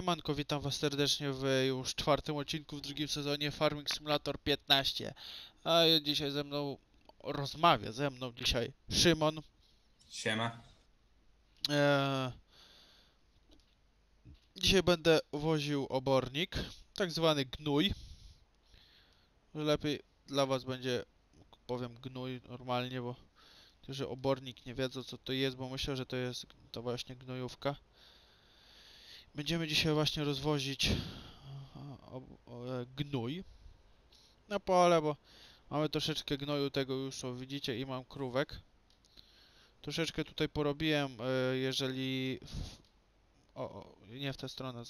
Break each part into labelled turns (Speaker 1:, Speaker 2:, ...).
Speaker 1: Siemanko, witam was serdecznie w już czwartym odcinku w drugim sezonie Farming Simulator 15. A dzisiaj ze mną rozmawia ze mną dzisiaj Szymon.
Speaker 2: Siema.
Speaker 1: Eee, dzisiaj będę woził obornik, tak zwany gnój. Lepiej dla was będzie, powiem gnój normalnie, bo że obornik nie wiedzą co to jest, bo myślę, że to jest to właśnie gnojówka. Będziemy dzisiaj właśnie rozwozić e, e, gnój na pole, bo mamy troszeczkę gnoju tego już, o, widzicie, i mam krówek. Troszeczkę tutaj porobiłem, e, jeżeli... O, o, nie w tę stronę.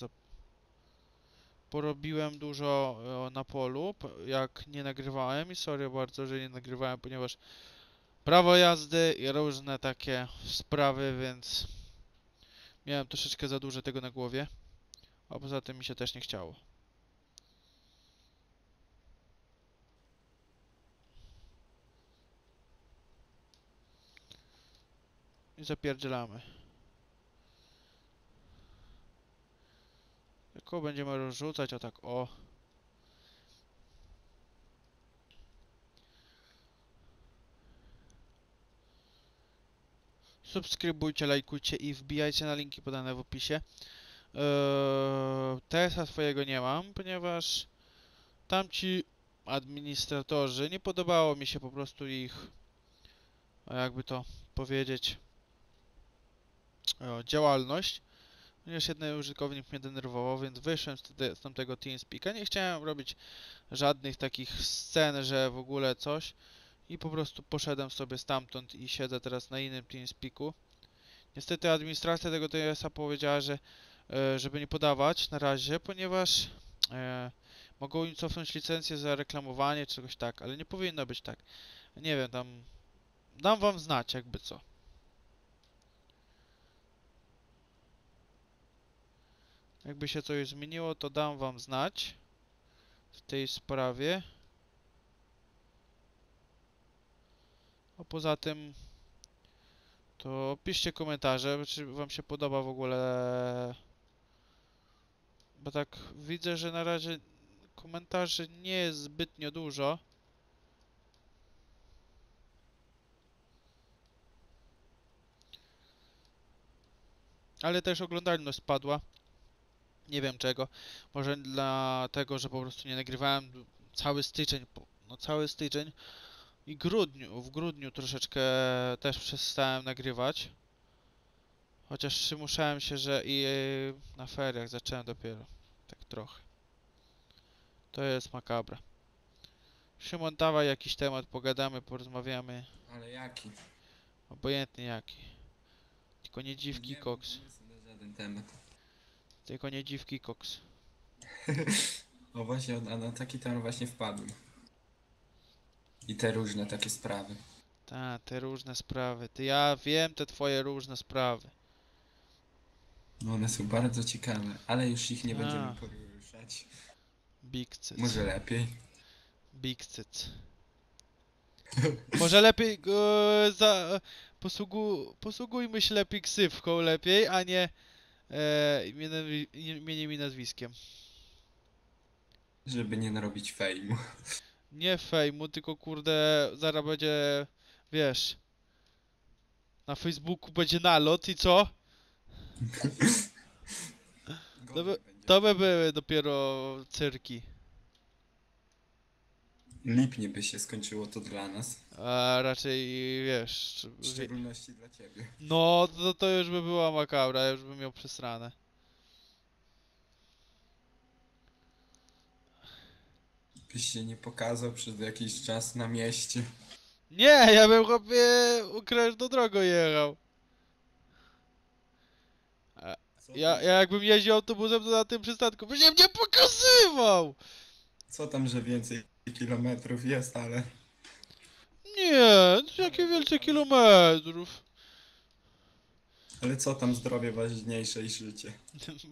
Speaker 1: Porobiłem dużo na polu, jak nie nagrywałem i sorry bardzo, że nie nagrywałem, ponieważ prawo jazdy i różne takie sprawy, więc miałem troszeczkę za dużo tego na głowie, a poza tym mi się też nie chciało. I zapierdzielamy. Tylko będziemy rozrzucać, o tak, o. Subskrybujcie, lajkujcie i wbijajcie na linki podane w opisie. Eee, TS-a swojego nie mam, ponieważ tamci administratorzy, nie podobało mi się po prostu ich, jakby to powiedzieć, o, działalność. Ponieważ jeden użytkownik mnie denerwował, więc wyszłem z, te, z tamtego TeamSpeaka. Nie chciałem robić żadnych takich scen, że w ogóle coś. I po prostu poszedłem sobie stamtąd i siedzę teraz na innym TeamSpeaku. Niestety administracja tego TS-a powiedziała, że e, żeby nie podawać na razie, ponieważ e, mogą im cofnąć licencję za reklamowanie czy czegoś tak, ale nie powinno być tak. Nie wiem, tam dam wam znać jakby co. Jakby się coś zmieniło, to dam wam znać w tej sprawie. A poza tym to piszcie komentarze, czy wam się podoba w ogóle. Bo tak widzę, że na razie komentarzy nie jest zbytnio dużo. Ale też oglądalność spadła. Nie wiem czego. Może dlatego, że po prostu nie nagrywałem cały styczeń. No cały styczeń. I grudniu, w grudniu troszeczkę też przestałem nagrywać. Chociaż przymuszałem się, że i e, na feriach zacząłem dopiero. Tak trochę. To jest makabra. Szymon, dawaj jakiś temat, pogadamy, porozmawiamy.
Speaker 2: Ale jaki?
Speaker 1: Obojętnie jaki. Tylko nie dziwki
Speaker 2: Nie,
Speaker 1: koks.
Speaker 2: Nie na żaden temat.
Speaker 1: Tylko nie dziwki koks.
Speaker 2: O właśnie, a na taki temat właśnie wpadłem. I te różne takie sprawy.
Speaker 1: Ta, te różne sprawy. Ty, ja wiem te twoje różne sprawy.
Speaker 2: No one są bardzo ciekawe, ale już ich nie
Speaker 1: A.
Speaker 2: będziemy poruszać.
Speaker 1: Big cyc.
Speaker 2: Może lepiej.
Speaker 1: Big cyc. Może lepiej go za... Posługu, posługujmy się lepiej ksywką lepiej, a nie e, imieniem i nazwiskiem.
Speaker 2: Żeby nie narobić fejmu.
Speaker 1: Nie fejmu, tylko kurde, zaraz będzie, wiesz, na Facebooku będzie nalot i co? To by, to by były dopiero cyrki.
Speaker 2: Lipnie by się skończyło to dla nas.
Speaker 1: A raczej, wiesz,
Speaker 2: W szczególności dla ciebie.
Speaker 1: no to, to już by była makabra, już bym miał przesrane.
Speaker 2: Byś się nie pokazał przez jakiś czas na mieście.
Speaker 1: Nie, ja bym chłopie ukrężną drogą jechał.
Speaker 2: Co
Speaker 1: Ja, ja jakbym jeździł autobusem, to na tym przystanku byś mnie pokazywał!
Speaker 2: Co tam, że więcej kilometrów jest, ale...
Speaker 1: Nie, to jakie więcej kilometrów.
Speaker 2: Ale co tam zdrowie ważniejsze i życie?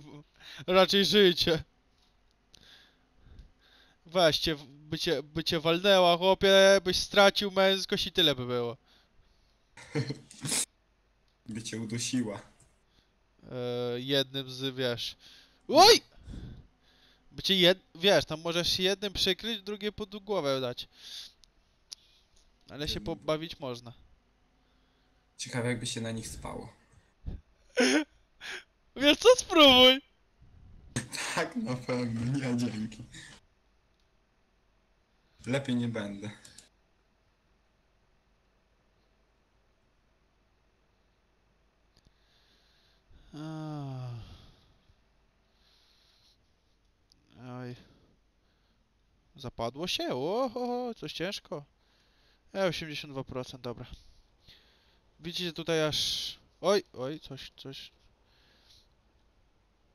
Speaker 1: Raczej życie. Weźcie, by cię, by cię walnęła, chłopie, byś stracił męskość i tyle by było.
Speaker 2: By cię udusiła.
Speaker 1: E, jednym z, wiesz, Oj! By cię jed... Wiesz, tam możesz się jednym przykryć, drugie pod głowę dać. Ale się pobawić można.
Speaker 2: Ciekawe jakby się na nich spało.
Speaker 1: Wiesz co, spróbuj!
Speaker 2: Tak, na pewno, nie dzięki. Lepiej nie będę.
Speaker 1: Oj. Zapadło się? O, coś ciężko. E, 82%, dobra. Widzicie tutaj aż... Oj, oj, coś, coś...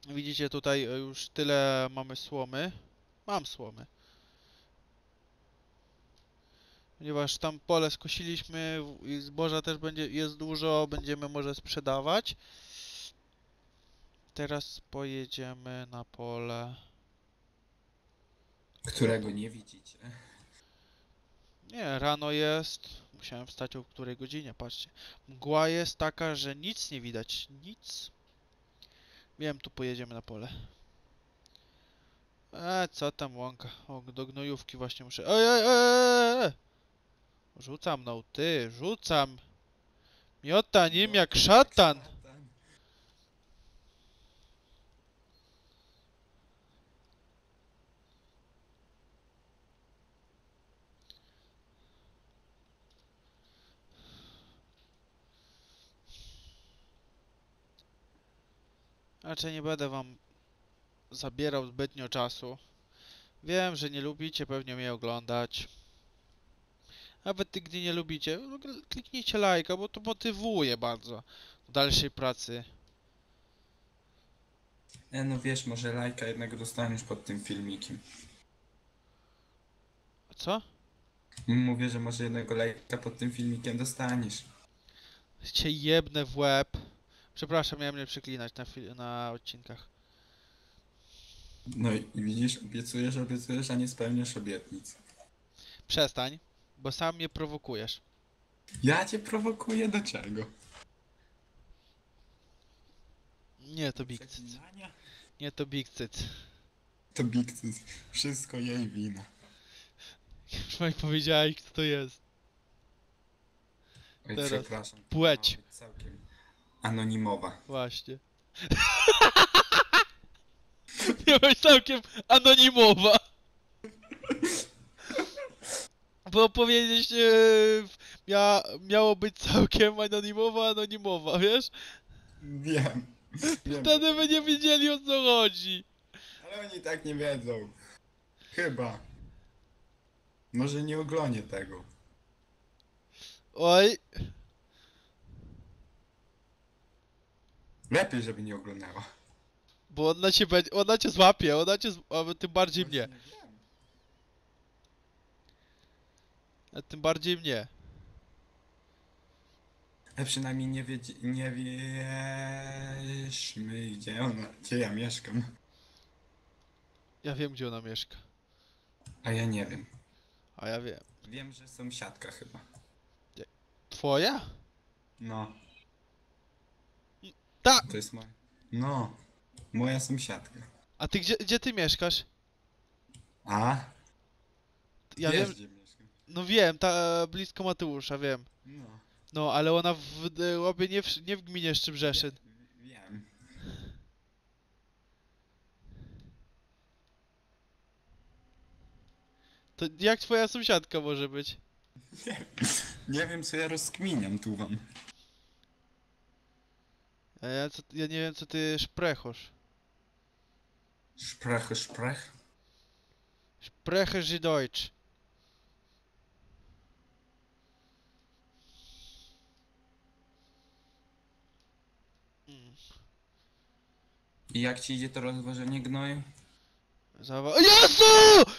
Speaker 1: Widzicie tutaj e, już tyle mamy słomy. Mam słomy. Ponieważ tam pole skosiliśmy i zboża też będzie, jest dużo, będziemy może sprzedawać. Teraz pojedziemy na pole.
Speaker 2: Którego nie widzicie.
Speaker 1: Nie, rano jest. Musiałem wstać o której godzinie, patrzcie. Mgła jest taka, że nic nie widać. Nic. Wiem, tu pojedziemy na pole. E, co tam łąka? O, do gnojówki właśnie muszę. Ej, ej, ej, ej! Rzucam no ty, rzucam. Miota nim jak szatan. Raczej nie będę wam zabierał zbytnio czasu. Wiem, że nie lubicie pewnie mnie oglądać. Nawet ty, gdy nie lubicie, no, kl- kliknijcie lajka, bo to motywuje bardzo do dalszej pracy.
Speaker 2: E, no wiesz, może lajka jednego dostaniesz pod tym filmikiem.
Speaker 1: A co?
Speaker 2: Mówię, że może jednego lajka pod tym filmikiem dostaniesz.
Speaker 1: Cię jebnę w łeb. Przepraszam, miałem nie przeklinać na, na odcinkach.
Speaker 2: No i i widzisz, obiecujesz, obiecujesz, a nie spełniasz obietnic.
Speaker 1: Przestań, bo sam mnie prowokujesz.
Speaker 2: Ja cię prowokuję do czego?
Speaker 1: Nie, to Big? Nie, to Big.
Speaker 2: To Big. Wszystko jej wina.
Speaker 1: Już powiedziałeś, kto to jest.
Speaker 2: Oj,
Speaker 1: Teraz
Speaker 2: przepraszam.
Speaker 1: płeć.
Speaker 2: Całkiem anonimowa.
Speaker 1: Właśnie. Miałeś całkiem anonimowa. Bo powiedzieć e, mia, miało być całkiem anonimowa, anonimowa, wiesz?
Speaker 2: Wiem. Wiem.
Speaker 1: Wtedy by nie wiedzieli o co chodzi.
Speaker 2: Ale oni tak nie wiedzą. Chyba. Może nie oglądnie tego.
Speaker 1: Oj,
Speaker 2: Lepiej, żeby nie oglądała.
Speaker 1: bo ona cię będzie, ona cię złapie, ona cię, tym bardziej mnie,
Speaker 2: Właśnie wiem.
Speaker 1: a tym bardziej mnie.
Speaker 2: Ale przynajmniej nie, wiedz, nie wieszmy, gdzie ona, gdzie ja mieszkam.
Speaker 1: Ja wiem gdzie ona mieszka,
Speaker 2: A ja nie wiem.
Speaker 1: a ja wiem.
Speaker 2: Wiem, że sąsiadka chyba.
Speaker 1: Twoja?
Speaker 2: No.
Speaker 1: Tak.
Speaker 2: To jest moja. No. Moja sąsiadka.
Speaker 1: A ty gdzie, gdzie ty mieszkasz?
Speaker 2: A?
Speaker 1: Ja
Speaker 2: Wiesz,
Speaker 1: wiem,
Speaker 2: gdzie.
Speaker 1: No wiem, ta blisko Mateusza, wiem.
Speaker 2: No.
Speaker 1: No, ale ona w łapie nie w, nie w gminie Szczybrzeszyn.
Speaker 2: Wiem.
Speaker 1: To jak twoja sąsiadka może być?
Speaker 2: Nie wiem, co ja rozkminiam tu wam.
Speaker 1: A ja, co, ja nie wiem co ty szprechosz.
Speaker 2: Szprech, szprech.
Speaker 1: Spreche Sie Deutsch.
Speaker 2: I jak ci idzie to rozwożenie gnoju?
Speaker 1: Zawa- Jezu!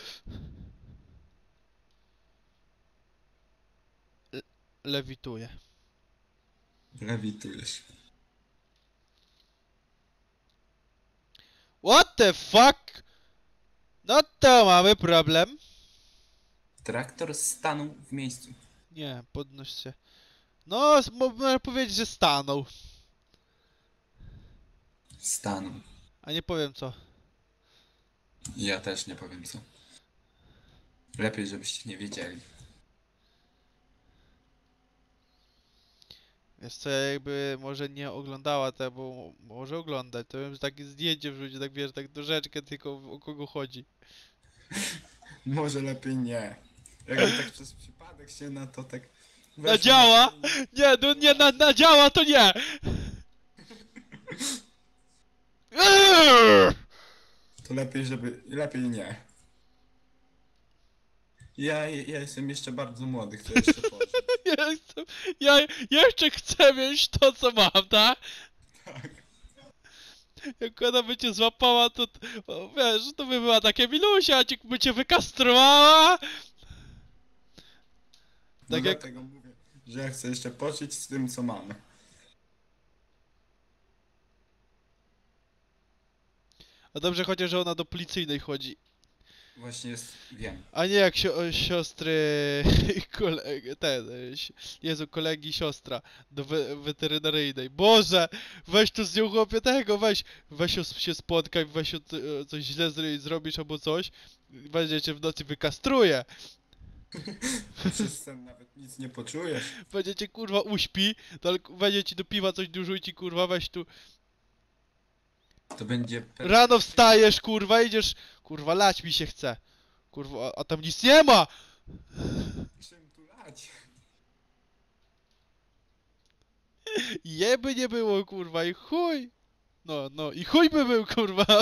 Speaker 1: Le lewituje.
Speaker 2: Lewitujesz.
Speaker 1: What the fuck? No to mamy problem.
Speaker 2: Traktor stanął w miejscu.
Speaker 1: Nie, podnoś się. No, można powiedzieć, że stanął.
Speaker 2: Stanął.
Speaker 1: A nie powiem co.
Speaker 2: Ja też nie powiem co. Lepiej, żebyście nie wiedzieli.
Speaker 1: Wiesz co, ja jakby może nie oglądała tego, bo może oglądać, to bym takie zdjęcie wrzucił, tak wiesz, tak troszeczkę tylko o kogo chodzi.
Speaker 2: Może lepiej nie. Jakby tak przez przypadek się na to tak...
Speaker 1: Nadziała? Nie, no nie, na, na działa to nie!
Speaker 2: To lepiej, żeby... Lepiej nie. Ja, ja jestem jeszcze bardzo młody, chcę jeszcze pożyć.
Speaker 1: Ja, jestem, ja jeszcze chcę mieć to, co mam, tak?
Speaker 2: Tak.
Speaker 1: Jak ona by cię złapała, to, o, wiesz, to by była takie milusia, a by cię wykastrowała.
Speaker 2: No
Speaker 1: Tak jak-
Speaker 2: dlatego mówię, że ja chcę jeszcze pożyć z tym, co mamy.
Speaker 1: A dobrze chociaż, że ona do policyjnej chodzi.
Speaker 2: Właśnie jest... wiem.
Speaker 1: A nie jak sio siostry, kolegi, ten, Jezu, kolegi siostra do we weterynaryjnej. Boże, weź tu z nią chłopie tego, weź, weź się spotkaj, weź e, coś źle zro zrobisz albo coś, będzie cię w nocy wykastruje,
Speaker 2: sen nawet nic nie poczujesz.
Speaker 1: będzie cię kurwa uśpi, to będzie ci do piwa coś dorzuci, kurwa, weź tu,
Speaker 2: To będzie...
Speaker 1: rano wstajesz, kurwa, idziesz, kurwa, lać mi się chce, kurwa, a, a tam nic nie ma,
Speaker 2: Czym tu lać?
Speaker 1: jeby nie było, kurwa, i chuj, no, no, i chuj by był, kurwa.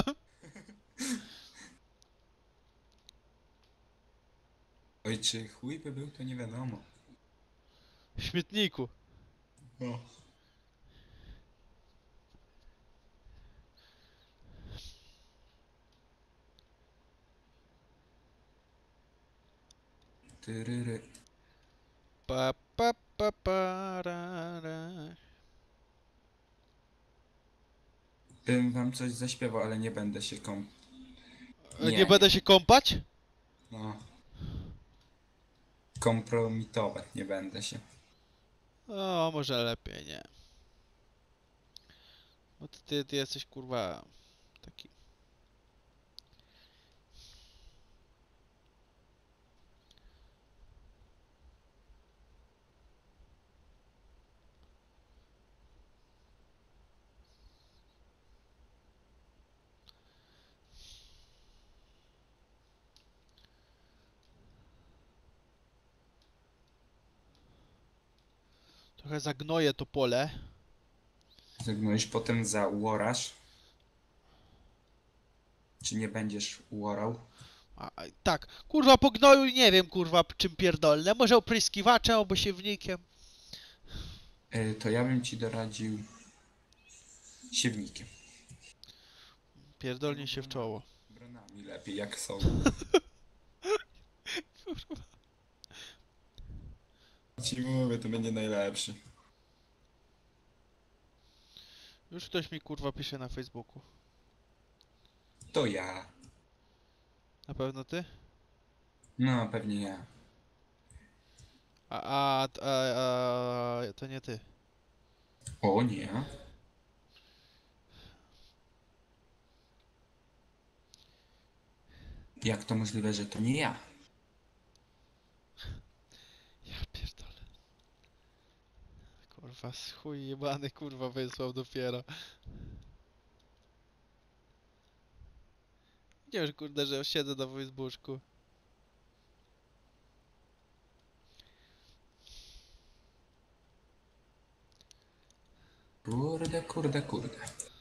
Speaker 2: Oj, czy chuj by był, to nie wiadomo.
Speaker 1: W śmietniku.
Speaker 2: No. Tyryry.
Speaker 1: Pa, pa, pa, pa, ra, ra.
Speaker 2: Bym wam coś zaśpiewał, ale nie będę się kom...
Speaker 1: E, Nie.
Speaker 2: Nie.
Speaker 1: będę się kąpać?
Speaker 2: No. Kompromitować nie będę się.
Speaker 1: O, może lepiej nie. Bo ty, ty, ty jesteś kurwa taki. Trochę zagnoję to pole.
Speaker 2: Zagnąłeś potem za łorasz. Czy nie będziesz łorał?
Speaker 1: A, tak, kurwa po gnoju nie wiem kurwa czym pierdolne. Może opryskiwaczem albo siewnikiem.
Speaker 2: Y, to ja bym ci doradził siewnikiem.
Speaker 1: Pierdolnie się w czoło.
Speaker 2: Bronami lepiej, jak są. Ci mówię, to będzie najlepszy.
Speaker 1: Już ktoś mi kurwa pisze na Facebooku.
Speaker 2: To ja.
Speaker 1: Na pewno ty?
Speaker 2: No, pewnie ja.
Speaker 1: A, a, a, a to nie ty.
Speaker 2: O nie. Jak to możliwe, że to nie ja?
Speaker 1: Ja Kurwa, z chuj jebany kurwa wysłał dopiero. Wiem, kurde, że siedzę na Facebooku.
Speaker 2: Kurde, kurde, kurde.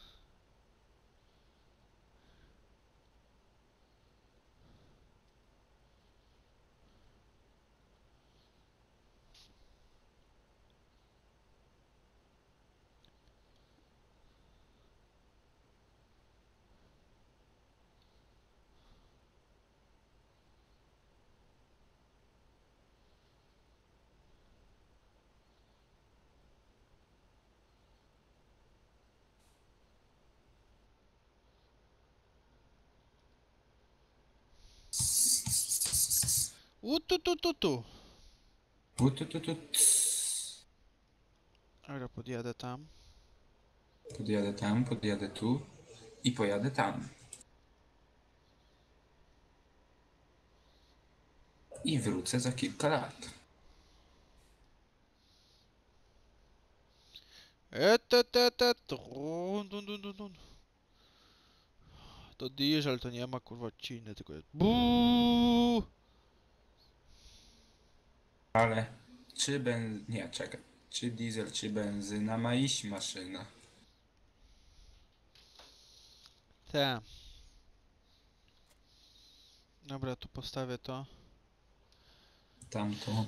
Speaker 1: U tu tu tu tu.
Speaker 2: Tu, tu, tu, tu, cs.
Speaker 1: Dobra, podjadę tam.
Speaker 2: Podjadę tam, podjadę tu. i pojadę tam. I wrócę za kilka lat.
Speaker 1: E. To diesel to nie ma kurwa odciny, tylko jest Buuu!
Speaker 2: Ale czy ben... Nie, czekaj. Czy diesel, czy benzyna ma iść maszyna?
Speaker 1: Te. Dobra, tu postawię to.
Speaker 2: Tamto.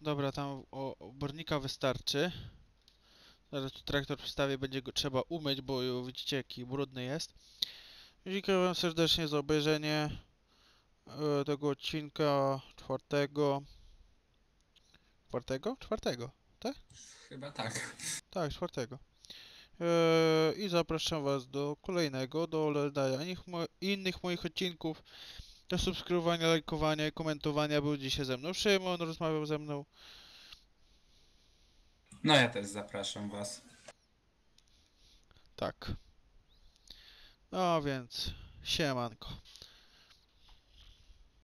Speaker 1: Dobra, tam o, obornika wystarczy. Zaraz tu traktor wstawię, będzie go trzeba umyć, bo widzicie jaki brudny jest. Dziękuję wam serdecznie za obejrzenie e, tego odcinka czwartego. Czwartego? Czwartego.
Speaker 2: Chyba tak.
Speaker 1: Tak, czwartego. E, I zapraszam was do kolejnego, do oglądania innych, mo- innych moich odcinków, do subskrybowania, lajkowania i komentowania. Był dzisiaj ze mną Szymon, rozmawiał ze mną.
Speaker 2: No ja też zapraszam was.
Speaker 1: Tak. No więc, siemanko.